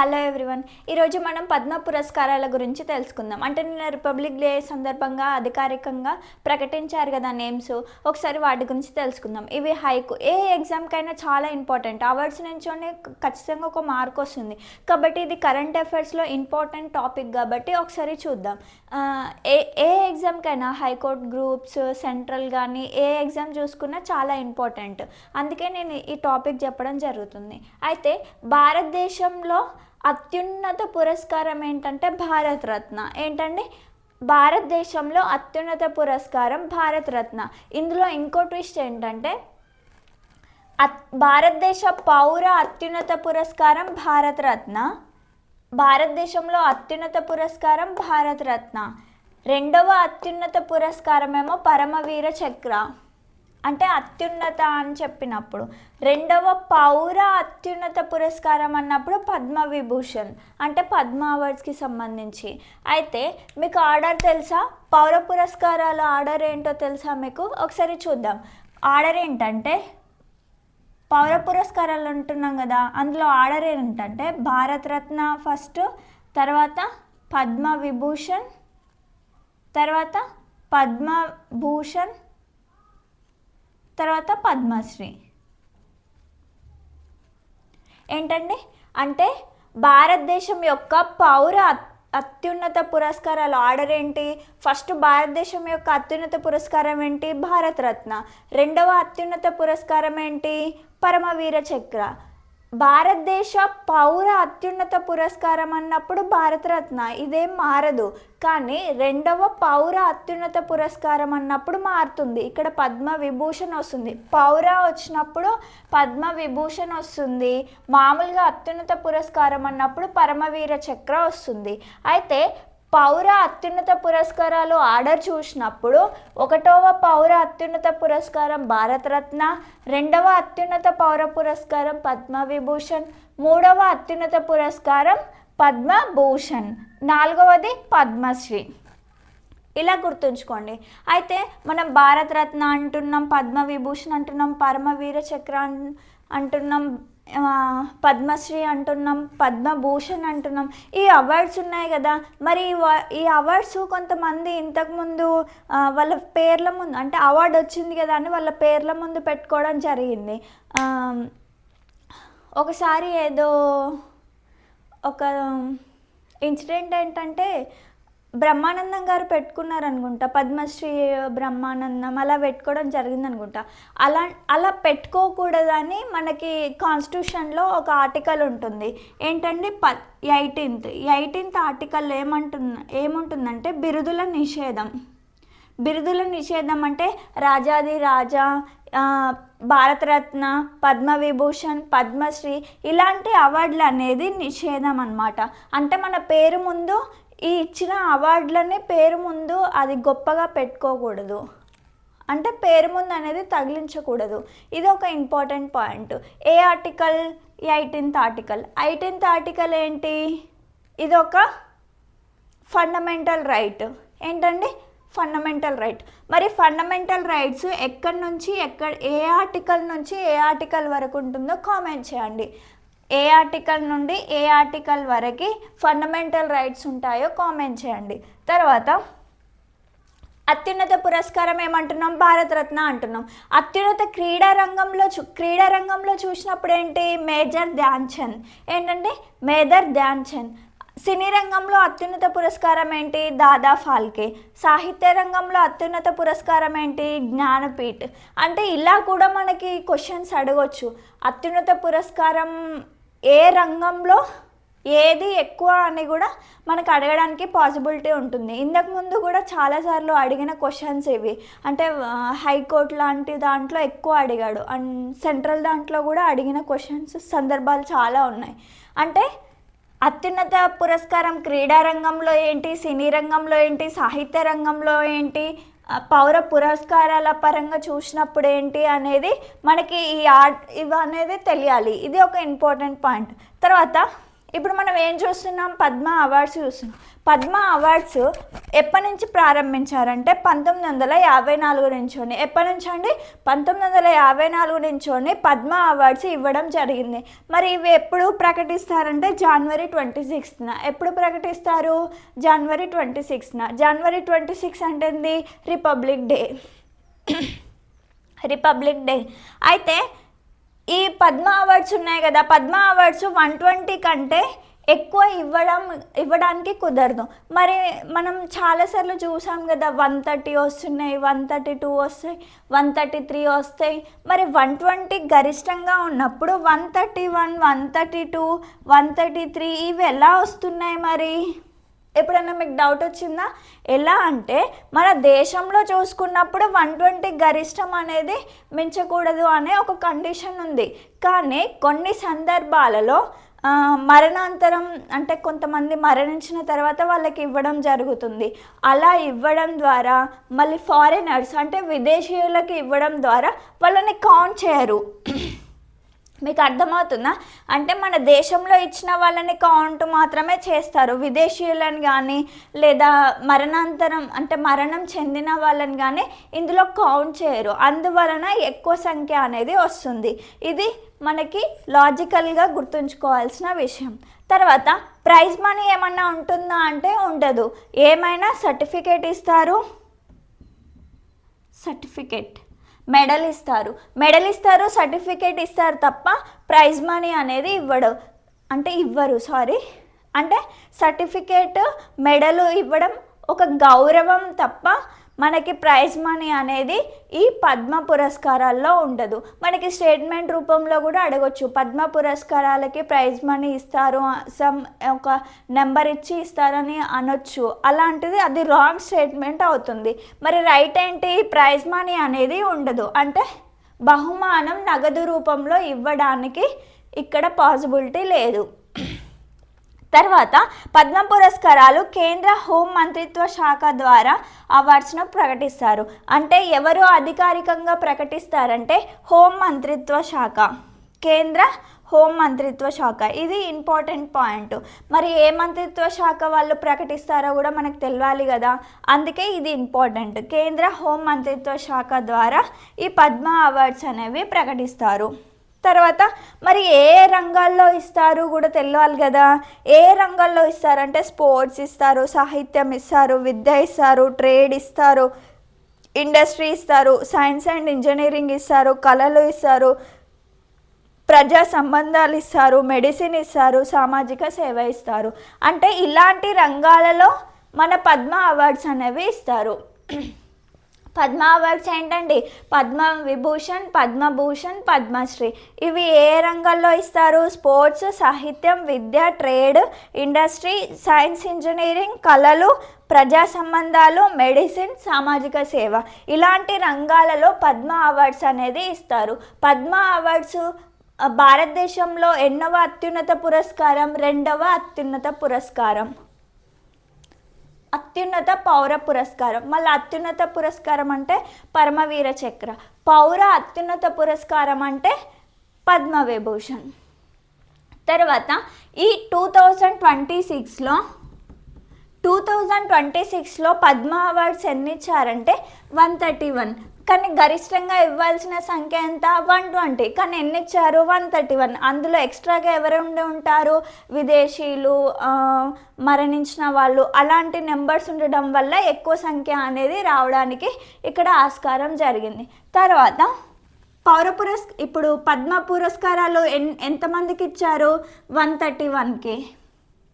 Hello everyone. ఈరోజు మనం పద్మ పురస్కారాల గురించి తెలుసుకుందాం. అంటే నిన్న రిపబ్లిక్ డే సందర్భంగా అధికారికంగా ప్రకటించారు కదా నేమ్స్. ఒకసారి వాటి గురించి తెలుసుకుందాం. ఇవి హైకు ఏ ఎగ్జామ్కైనా చాలా ఇంపార్టెంట్. అవార్డ్స్ నుంచోనే ఖచ్చితంగా ఒక మార్క్ వస్తుంది. కాబట్టి ఇది కరెంట్ అఫైర్స్లో ఇంపార్టెంట్ టాపిక్ కాబట్టి ఒకసారి చూద్దాం. ఏ ఏ ఎగ్జామ్కైనా హైకోర్టు గ్రూప్స్ సెంట్రల్ కానీ ఏ ఎగ్జామ్ చూసుకున్నా చాలా ఇంపార్టెంట్. అందుకే నేను ఈ టాపిక్ చెప్పడం జరుగుతుంది. అయితే భారతదేశంలో అత్యున్నత పురస్కారం ఏంటంటే భారతరత్న ఏంటండి? భారతదేశంలో అత్యున్నత పురస్కారం భారతరత్న ఇందులో ఇంకో ట్విస్ట్ ఏంటంటే అత్ భారతదేశ పౌర అత్యున్నత పురస్కారం భారతరత్న భారతదేశంలో అత్యున్నత పురస్కారం భారత రత్న. రెండవ అత్యున్నత పురస్కారం ఏమో పరమవీర చక్ర. అంటే అత్యున్నత అని చెప్పినప్పుడు. రెండవ పౌర అత్యున్నత పురస్కారం అన్నప్పుడు పద్మ విభూషణ్ అంటే పద్మ అవార్డ్స్కి సంబంధించి. అయితే మీకు ఆర్డర్ తెలుసా? పౌర పురస్కారాల ఆర్డర్ ఏంటో తెలుసా మీకు? ఒకసారి చూద్దాం. ఆర్డర్ ఏంటంటే పౌర పురస్కారాలు అంటున్నాం కదా అందులో ఆర్డర్ ఏంటంటే భారతరత్న ఫస్ట్ తర్వాత పద్మ విభూషణ్ తర్వాత పద్మభూషణ్ తర్వాత పద్మశ్రీ. ఏంటండి? అంటే భారతదేశం యొక్క పౌర అత్- అత్యున్నత పురస్కారాల ఆర్డర్ ఏంటి? ఫస్ట్ భారతదేశం యొక్క అత్యున్నత పురస్కారం ఏంటి? భారత రత్న రెండవ అత్యున్నత పురస్కారం ఏంటి? పరమవీర చక్ర. భారతదేశ పౌర అత్యున్నత పురస్కారం అన్నప్పుడు భారతరత్న ఇదేం మారదు. కానీ రెండవ పౌర అత్యున్నత పురస్కారం అన్నప్పుడు మారుతుంది. ఇక్కడ పద్మ విభూషణ్ వస్తుంది. పౌర వచ్చినప్పుడు పద్మ విభూషణ్ వస్తుంది. మామూలుగా అత్యున్నత పురస్కారం అన్నప్పుడు పరమవీర చక్ర వస్తుంది. అయితే పౌర అత్యున్నత పురస్కారాలు ఆర్డర్ చూసినప్పుడు ఒకటవ పౌర అత్యున్నత పురస్కారం భారతరత్న రెండవ అత్యున్నత పౌర పురస్కారం పద్మవిభూషణ్ మూడవ అత్యున్నత పురస్కారం పద్మభూషణ్ నాలుగవది పద్మశ్రీ. ఇలా గుర్తుంచుకోండి. అయితే మనం భారతరత్న అంటున్నాం పద్మవిభూషణ్ అంటున్నాం పరమవీర చక్ర అంటున్నాం పద్మశ్రీ అంటున్నాం పద్మభూషణ్ అంటున్నాం ఈ అవార్డ్స్ ఉన్నాయి కదా. మరి ఈ ఈ అవార్డ్స్ కొంతమంది ఇంతకుముందు వాళ్ళ పేర్ల ముందు అంటే అవార్డు వచ్చింది కదా అని వాళ్ళ పేర్ల ముందు పెట్టుకోవడం జరిగింది. ఒకసారి ఏదో ఒక ఇన్సిడెంట్ ఏంటంటే బ్రహ్మానందం గారు పెట్టుకున్నారనుకుంటా పద్మశ్రీ బ్రహ్మానందం అలా పెట్టుకోవడం జరిగిందనుకుంటా. అలా అలా పెట్టుకోకూడదని మనకి కాన్స్టిట్యూషన్లో ఒక ఆర్టికల్ ఉంటుంది. ఏంటంటే ప ఎయిటీన్త్ ఎయిటీన్త్ ఆర్టికల్ ఏమంటున్న ఏముంటుందంటే బిరుదుల నిషేధం. బిరుదుల నిషేధం అంటే రాజాది రాజా భారతరత్న పద్మవిభూషణ్ పద్మశ్రీ ఇలాంటి అవార్డులు అనేది నిషేధం అన్నమాట. అంటే మన పేరు ముందు ఈ ఇచ్చిన అవార్డులనే పేరు ముందు అది గొప్పగా పెట్టుకోకూడదు. అంటే పేరు ముందు అనేది తగిలించకూడదు. ఇది ఒక ఇంపార్టెంట్ పాయింట్. ఏ article? Eighteenth article. Eighteenth article ఏంటి? ఇది ఒక ఫండమెంటల్ రైట్. ఏంటండి? Fundamental right. మరి ఫండమెంటల్ రైట్స్ ఎక్కడి నుంచి ఎక్కడ ఏ ఆర్టికల్ నుంచి ఏ ఆర్టికల్ వరకు ఉంటుందో కామెంట్ చేయండి. ఏ ఆర్టికల్ నుండి ఏ ఆర్టికల్ వరకు ఫండమెంటల్ రైట్స్ ఉంటాయో కామెంట్ చేయండి. తర్వాత అత్యున్నత పురస్కారం ఏమంటున్నాం? భారతరత్న అంటున్నాం. అత్యున్నత క్రీడా రంగంలో చూ క్రీడా రంగంలో చూసినప్పుడు ఏంటి? మేజర్ ధ్యాన్ చంద్. ఏంటంటే మేజర్ ధ్యాన్ చంద్. సినీ రంగంలో అత్యున్నత పురస్కారం ఏంటి? దాదా ఫాల్కే. సాహిత్య రంగంలో అత్యున్నత పురస్కారం ఏంటి? జ్ఞానపీఠ్. అంటే ఇలా కూడా మనకి క్వశ్చన్స్ అడగొచ్చు. అత్యున్నత పురస్కారం ఏ రంగంలో ఏది ఎక్కువ అని కూడా మనకు అడగడానికి పాసిబిలిటీ ఉంటుంది. ఇంతకు ముందు కూడా చాలాసార్లు అడిగిన క్వశ్చన్స్ ఇవి. అంటే హైకోర్టు లాంటి దాంట్లో ఎక్కువ అడిగాడు. అండ్ సెంట్రల్ దాంట్లో కూడా అడిగిన క్వశ్చన్స్ సందర్భాలు చాలా ఉన్నాయి. అంటే అత్యున్నత పురస్కారం క్రీడా రంగంలో ఏంటి? సినీ రంగంలో ఏంటి? సాహిత్య రంగంలో ఏంటి? పౌర పురస్కారాల పరంగా చూసినప్పుడు ఏంటి అనేది మనకి ఈ ఆర్ట్ ఇవి అనేది తెలియాలి. ఇది ఒక ఇంపార్టెంట్ పాయింట్. తర్వాత ఇప్పుడు మనం ఏం చూస్తున్నాం? పద్మ అవార్డ్స్ చూస్తున్నాం. పద్మ అవార్డ్స్ ఎప్పటి నుంచి ప్రారంభించారంటే పంతొమ్మిది వందల యాభై నాలుగు నుంచోని. ఎప్పటి నుంచి అండి పంతొమ్మిది వందల యాభై నాలుగు నుంచోని పద్మ అవార్డ్స్ ఇవ్వడం జరిగింది. మరి ఇవి ఎప్పుడు ప్రకటిస్తారంటే జనవరి ట్వంటీ సిక్స్త్న. ఎప్పుడు ప్రకటిస్తారు? జనవరి ట్వంటీ సిక్స్త్న. జనవరి ట్వంటీ సిక్స్ అంటే రిపబ్లిక్ డే. Republic day. అయితే ఈ పద్మ అవార్డ్స్ ఉన్నాయి కదా పద్మ అవార్డ్స్ వన్ ట్వంటీ కంటే ఎక్కువ ఇవ్వడం ఇవ్వడానికి కుదరదు. మరి మనం చాలాసార్లు చూసాం కదా వన్ థర్టీ వస్తున్నాయి వన్ థర్టీ టూ వస్తాయి వన్ థర్టీ త్రీ వస్తాయి. మరి వన్ ట్వంటీ గరిష్టంగా ఉన్నప్పుడు one thirty one one thirty two one thirty three ఇవి ఎలా వస్తున్నాయి మరి? ఎప్పుడైనా మీకు డౌట్ వచ్చిందా? ఎలా అంటే మన దేశంలో చూసుకున్నప్పుడు వన్ ట్వంటీ గరిష్టం అనేది మించకూడదు అనే ఒక కండిషన్ ఉంది. కానీ కొన్ని సందర్భాలలో మరణాంతరం అంటే కొంతమంది మరణించిన తర్వాత వాళ్ళకి ఇవ్వడం జరుగుతుంది. అలా ఇవ్వడం ద్వారా మళ్ళీ ఫారినర్స్ అంటే విదేశీయులకి ఇవ్వడం ద్వారా వాళ్ళని కౌంట్ చేయరు. మీకు అర్థమవుతుందా? అంటే మన దేశంలో ఇచ్చిన వాళ్ళని కౌంట్ మాత్రమే చేస్తారు. విదేశీయులను కానీ లేదా మరణాంతరం అంటే మరణం చెందిన వాళ్ళని కానీ ఇందులో కౌంట్ చేయరు. అందువలన ఎక్కువ సంఖ్య అనేది వస్తుంది. ఇది మనకి లాజికల్గా గుర్తుంచుకోవాల్సిన విషయం. తర్వాత ప్రైజ్ మనీ ఏమన్నా ఉంటుందా అంటే ఉండదు. ఏమైనా సర్టిఫికేట్ ఇస్తారు? సర్టిఫికేట్. మెడల్ ఇస్తారు. మెడల్ ఇస్తారు సర్టిఫికేట్ ఇస్తారు తప్ప ప్రైజ్ మనీ అనేది ఇవ్వడు అంటే ఇవ్వరు సారీ. అంటే సర్టిఫికేట్ మెడలు ఇవ్వడం ఒక గౌరవం తప్ప మనకి ప్రైజ్ మనీ అనేది ఈ పద్మ పురస్కారాల్లో ఉండదు. మనకి స్టేట్మెంట్ రూపంలో కూడా అడగొచ్చు. పద్మ పురస్కారాలకి ప్రైజ్ మనీ ఇస్తారు సమ్ ఒక నెంబర్ ఇచ్చి ఇస్తారని అనొచ్చు. అలాంటిది అది రాంగ్ స్టేట్మెంట్ అవుతుంది. మరి రైట్ ఏంటి? ప్రైజ్ మనీ అనేది ఉండదు. అంటే బహుమానం నగదు రూపంలో ఇవ్వడానికి ఇక్కడ పాసిబిలిటీ లేదు. తర్వాత పద్మ పురస్కారాలు కేంద్ర హోం మంత్రిత్వ శాఖ ద్వారా అవార్డ్స్ను ప్రకటిస్తారు. అంటే ఎవరు అధికారికంగా ప్రకటిస్తారంటే హోం మంత్రిత్వ శాఖ. కేంద్ర హోం మంత్రిత్వ శాఖ. ఇది ఇంపార్టెంట్ పాయింట్. మరి ఏ మంత్రిత్వ శాఖ వాళ్ళు ప్రకటిస్తారో కూడా మనకు తెలియాలి కదా. అందుకే ఇది ఇంపార్టెంట్. కేంద్ర హోం మంత్రిత్వ శాఖ ద్వారా ఈ పద్మ అవార్డ్స్ అనేవి ప్రకటిస్తారు. తర్వాత మరి ఏ రంగాల్లో ఇస్తారు కూడా తెలియాలి కదా. ఏ రంగాల్లో ఇస్తారంటే స్పోర్ట్స్ ఇస్తారు సాహిత్యం ఇస్తారు విద్య ఇస్తారు ట్రేడ్ ఇస్తారు ఇండస్ట్రీ ఇస్తారు సైన్స్ అండ్ ఇంజనీరింగ్ ఇస్తారు కళలు ఇస్తారు ప్రజా సంబంధాలు ఇస్తారు మెడిసిన్ ఇస్తారు సామాజిక సేవ ఇస్తారు. అంటే ఇలాంటి రంగాలలో మన పద్మ అవార్డ్స్ అనేవి ఇస్తారు. పద్మ అవార్డ్స్ ఏంటండి? పద్మ విభూషణ్ పద్మభూషణ్ పద్మశ్రీ ఇవి ఏ రంగాల్లో ఇస్తారు? స్పోర్ట్స్ సాహిత్యం విద్య ట్రేడ్ ఇండస్ట్రీ సైన్స్ ఇంజనీరింగ్ కళలు ప్రజా సంబంధాలు మెడిసిన్ సామాజిక సేవ. ఇలాంటి రంగాలలో పద్మ అవార్డ్స్ అనేది ఇస్తారు. పద్మ అవార్డ్స్ భారతదేశంలో ఎన్నవ అత్యున్నత పురస్కారం? రెండవ అత్యున్నత పురస్కారం. అత్యున్నత పౌర పురస్కారం. మళ్ళీ అత్యున్నత పురస్కారం అంటే పరమవీర చక్ర. పౌర అత్యున్నత పురస్కారం అంటే పద్మవిభూషణ్. తర్వాత ఈ టూ థౌజండ్ ట్వంటీ సిక్స్లో టూ థౌజండ్ ట్వంటీ సిక్స్లో పద్మ అవార్డ్స్ ఎన్ని ఇచ్చారంటే వన్ థర్టీ వన్. కానీ గరిష్టంగా ఇవ్వాల్సిన సంఖ్య ఎంత? One twenty. కానీ ఎన్ని ఇచ్చారు? One thirty one. అందులో ఎక్స్ట్రాగా ఎవరు ఉండి ఉంటారు? విదేశీయులు మరణించిన వాళ్ళు. అలాంటి నెంబర్స్ ఉండడం వల్ల ఎక్కువ సంఖ్య అనేది రావడానికి ఇక్కడ ఆస్కారం జరిగింది. తర్వాత పౌర పురస్ ఇప్పుడు పద్మ పురస్కారాలు ఎన్ ఎంతమందికి ఇచ్చారు? వన్ థర్టీ వన్కి.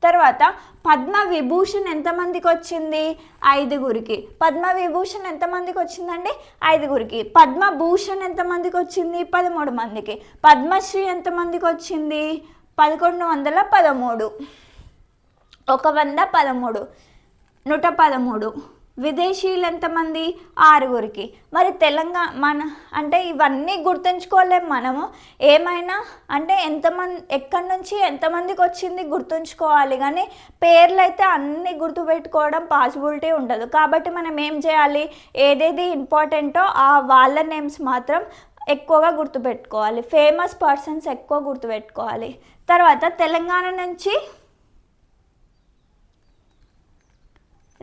తర్వాత పద్మ విభూషణ్ ఎంతమందికి వచ్చింది ఐదుగురికి. పద్మ విభూషణ్ ఎంతమందికి వచ్చిందండి ఐదుగురికి. పద్మభూషణ్ ఎంతమందికి వచ్చింది పదమూడు మందికి. పద్మశ్రీ ఎంతమందికి వచ్చింది పదకొండు వందల పదమూడు. ఒక వంద పదమూడు. నూట పదమూడు. విదేశీయులు ఎంతమంది ఆరుగురికి. మరి తెలంగాణ మన అంటే ఇవన్నీ గుర్తుంచుకోలేము మనము. ఏమైనా అంటే ఎంతమంది ఎక్కడి నుంచి ఎంతమందికి వచ్చింది గుర్తుంచుకోవాలి. కానీ పేర్లు అయితే అన్నీ గుర్తుపెట్టుకోవడం పాసిబిలిటీ ఉండదు. కాబట్టి మనం ఏం చేయాలి? ఏదేది ఇంపార్టెంటో ఆ వాళ్ళ నేమ్స్ మాత్రం ఎక్కువగా గుర్తుపెట్టుకోవాలి. ఫేమస్ పర్సన్స్ ఎక్కువ గుర్తుపెట్టుకోవాలి. తర్వాత తెలంగాణ నుంచి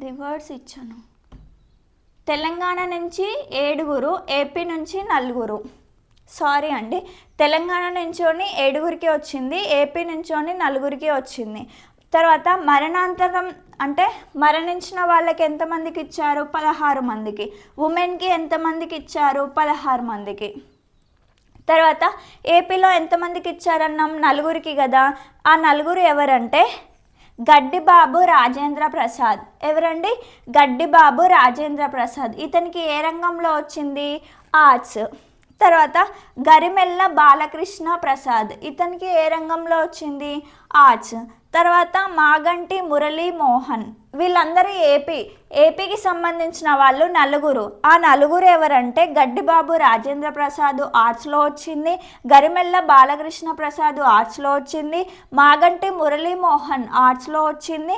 రివర్స్ ఇచ్చాను. తెలంగాణ నుంచి ఏడుగురు ఏపీ నుంచి నలుగురు. సారీ అండి. తెలంగాణ నుంచోని ఏడుగురికి వచ్చింది ఏపీ నుంచోని నలుగురికి వచ్చింది. తర్వాత మరణాంతరం అంటే మరణించిన వాళ్ళకి ఎంతమందికి ఇచ్చారు? పదహారు మందికి. ఉమెన్కి ఎంతమందికి ఇచ్చారు? పదహారు మందికి. తర్వాత ఏపీలో ఎంతమందికి ఇచ్చారన్నాం? నలుగురికి కదా. ఆ నలుగురు ఎవరంటే గడ్డిబాబు రాజేంద్ర ప్రసాద్. ఎవరండి? గడ్డిబాబు రాజేంద్ర ప్రసాద్. ఇతనికి ఏ రంగంలో వచ్చింది? ఆర్ట్స్. తర్వాత గరిమెల్ల బాలకృష్ణ ప్రసాద్. ఇతనికి ఏ రంగంలో వచ్చింది? ఆర్ట్స్. తర్వాత మాగంటి మురళీ మోహన్ వీళ్ళందరూ ఏపీ ఏపీకి సంబంధించిన వాళ్ళు నలుగురు. ఆ నలుగురు ఎవరంటే గడ్డిబాబు రాజేంద్ర ప్రసాద్ ఆర్ట్స్లో వచ్చింది గరిమెల్ల బాలకృష్ణ ప్రసాద్ ఆర్ట్స్లో వచ్చింది మాగంటి మురళీమోహన్ ఆర్ట్స్లో వచ్చింది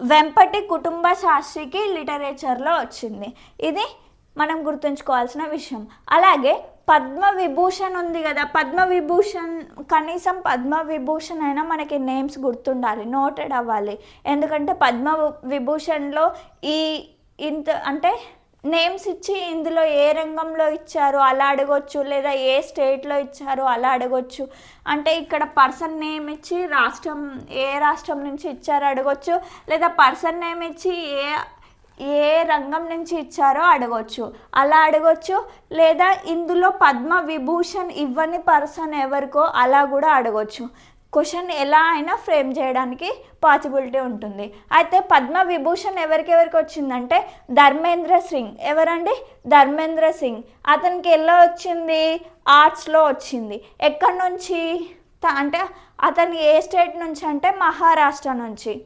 వెంపటి కుటుంబ శాస్త్రికి లిటరేచర్లో వచ్చింది. ఇది మనం గుర్తుంచుకోవాల్సిన విషయం. అలాగే పద్మ విభూషణ్ ఉంది కదా. పద్మ విభూషణ్ కనీసం పద్మ విభూషణ్ అయినా మనకి నేమ్స్ గుర్తుండాలి. నోటెడ్ అవ్వాలి. ఎందుకంటే పద్మ విభూషణ్లో ఈ ఇంత అంటే నేమ్స్ ఇచ్చి ఇందులో ఏ రంగంలో ఇచ్చారు అలా అడగొచ్చు లేదా ఏ స్టేట్లో ఇచ్చారు అలా అడగొచ్చు. అంటే ఇక్కడ పర్సన్ నేమ్ ఇచ్చి రాష్ట్రం ఏ రాష్ట్రం నుంచి ఇచ్చారో అడగొచ్చు లేదా పర్సన్ నేమ్ ఇచ్చి ఏ ఏ రంగం నుంచి ఇచ్చారో అడగొచ్చు. అలా అడగొచ్చు లేదా ఇందులో పద్మ విభూషణ్ ఇవ్వని పర్సన్ ఎవరికో అలా కూడా అడగొచ్చు. క్వశ్చన్ ఎలా అయినా ఫ్రేమ్ చేయడానికి పాసిబిలిటీ ఉంటుంది. అయితే పద్మ విభూషణ్ ఎవరికెవరికి వచ్చిందంటే ధర్మేంద్ర సింగ్. ఎవరండి? ధర్మేంద్ర సింగ్. అతనికి ఎలా వచ్చింది? ఆర్ట్స్లో వచ్చింది. ఎక్కడి నుంచి? అంటే అతను ఏ స్టేట్ నుంచి అంటే మహారాష్ట్ర నుంచి.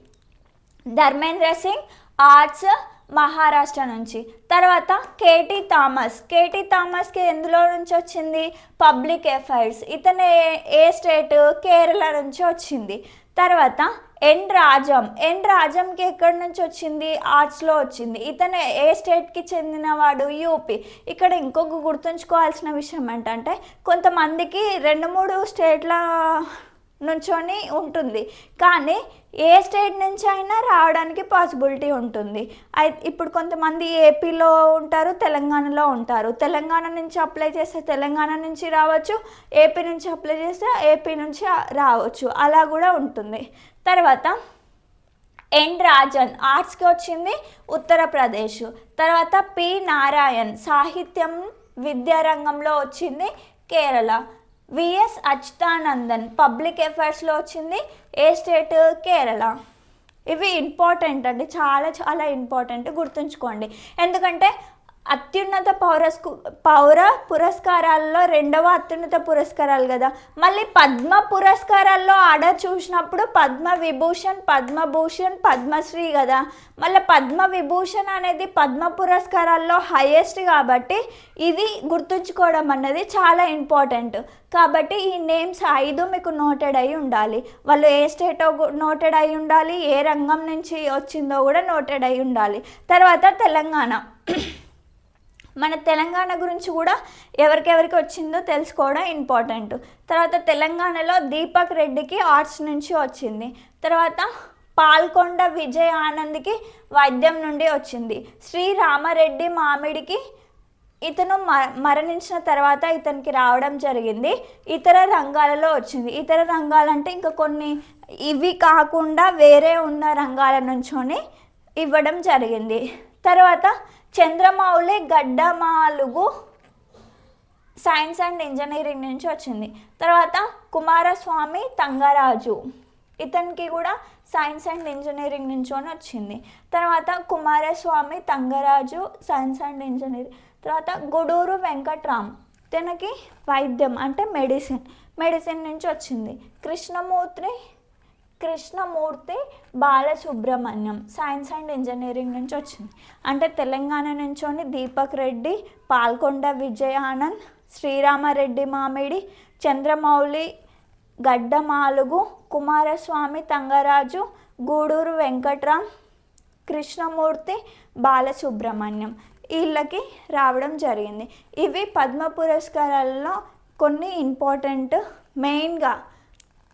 ధర్మేంద్ర సింగ్ ఆర్ట్స్ మహారాష్ట్ర నుంచి. తర్వాత కేటీ థామస్. కేటీ థామస్కి ఎందులో నుంచి వచ్చింది? పబ్లిక్ అఫైర్స్ ఇతను ఏ- ఏ స్టేట్? కేరళ నుంచి వచ్చింది. తర్వాత ఎన్ రాజం. ఎన్ రాజంకి ఎక్కడి నుంచి వచ్చింది? ఆర్ట్స్లో వచ్చింది. ఇతను ఏ స్టేట్కి చెందినవాడు? యూపీ. ఇక్కడ ఇంకొక గుర్తుంచుకోవాల్సిన విషయం ఏంటంటే కొంతమందికి రెండు మూడు స్టేట్ల నుంచొని ఉంటుంది. కానీ ఏ స్టేట్ నుంచి అయినా రావడానికి పాసిబిలిటీ ఉంటుంది. ఇప్పుడు కొంతమంది ఏపీలో ఉంటారు తెలంగాణలో ఉంటారు. తెలంగాణ నుంచి అప్లై చేస్తే తెలంగాణ నుంచి రావచ్చు ఏపీ నుంచి అప్లై చేస్తే ఏపీ నుంచి రావచ్చు. అలా కూడా ఉంటుంది. తర్వాత ఎన్ రాజన్ ఆర్ట్స్కి వచ్చింది ఉత్తరప్రదేశ్. తర్వాత పి నారాయణ్ సాహిత్యం విద్యారంగంలో వచ్చింది కేరళ. విఎస్ అచ్యుతానందన్ పబ్లిక్ అఫైర్స్లో వచ్చింది ఏ స్టేట్? కేరళ. ఇవి ఇంపార్టెంట్ అండి. చాలా చాలా ఇంపార్టెంట్ గుర్తుంచుకోండి. ఎందుకంటే అత్యున్నత పౌరస్కు పౌర పురస్కారాల్లో రెండవ అత్యున్నత పురస్కారాలు కదా. మళ్ళీ పద్మ పురస్కారాల్లో ఆడ చూసినప్పుడు పద్మ విభూషణ్ పద్మభూషణ్ పద్మశ్రీ కదా. మళ్ళీ పద్మ విభూషణ్ అనేది పద్మ పురస్కారాల్లో హైయెస్ట్ కాబట్టి ఇది గుర్తుంచుకోవడం అన్నది చాలా ఇంపార్టెంట్ కాబట్టి ఈ నేమ్స్ ఐదు మీకు నోటెడ్ అయి ఉండాలి. వాళ్ళు ఏ స్టేటో నోటెడ్ అయి ఉండాలి ఏ రంగం నుంచి వచ్చిందో కూడా నోటెడ్ అయి ఉండాలి. తర్వాత తెలంగాణ. మన తెలంగాణ గురించి కూడా ఎవరికెవరికి వచ్చిందో తెలుసుకోవడం ఇంపార్టెంట్. తర్వాత తెలంగాణలో దీపక్ రెడ్డికి ఆర్ట్స్ నుంచి వచ్చింది. తర్వాత పాల్కొండ విజయ్ ఆనంద్కి వైద్యం నుండి వచ్చింది. శ్రీ రామారెడ్డి మామిడికి ఇతను మ మరణించిన తర్వాత ఇతనికి రావడం జరిగింది. ఇతర రంగాలలో వచ్చింది. ఇతర రంగాలంటే ఇంకా కొన్ని ఇవి కాకుండా వేరే ఉన్న రంగాల నుంచొని ఇవ్వడం జరిగింది. తర్వాత Chandramouli Gaddamalugu science and engineering నుంచి వచ్చింది. తర్వాత కుమారస్వామి తంగరాజు. ఇతనికి కూడా సైన్స్ అండ్ ఇంజనీరింగ్ నుంచోని వచ్చింది. తర్వాత Kumaraswamy Thangaraju science and engineering. తర్వాత గుడూరు వెంకట్రామ్. తనకి వైద్యం అంటే మెడిసిన్. మెడిసిన్ నుంచి వచ్చింది. Krishnamurthy Krishnamurthy Balasubramaniam science and engineering నుంచి వచ్చింది. అంటే తెలంగాణ నుంచోని దీపక్ రెడ్డి పాల్కొండ విజయ ఆనంద్ శ్రీరామారెడ్డి మామిడి చంద్రమౌళి గడ్డమాలుగు కుమారస్వామి తంగరాజు గూడూరు వెంకట్రామ్ కృష్ణమూర్తి బాలసుబ్రహ్మణ్యం వీళ్ళకి రావడం జరిగింది. ఇవి పద్మ పురస్కారాలలో కొన్ని ఇంపార్టెంట్ మెయిన్గా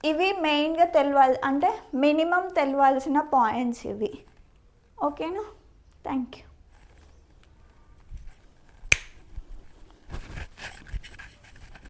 ఇవి మెయిన్గా తెలవాలి అంటే మినిమం తెలవాల్సిన పాయింట్స్ ఇవి. ఓకేనా థ్యాంక్ యూ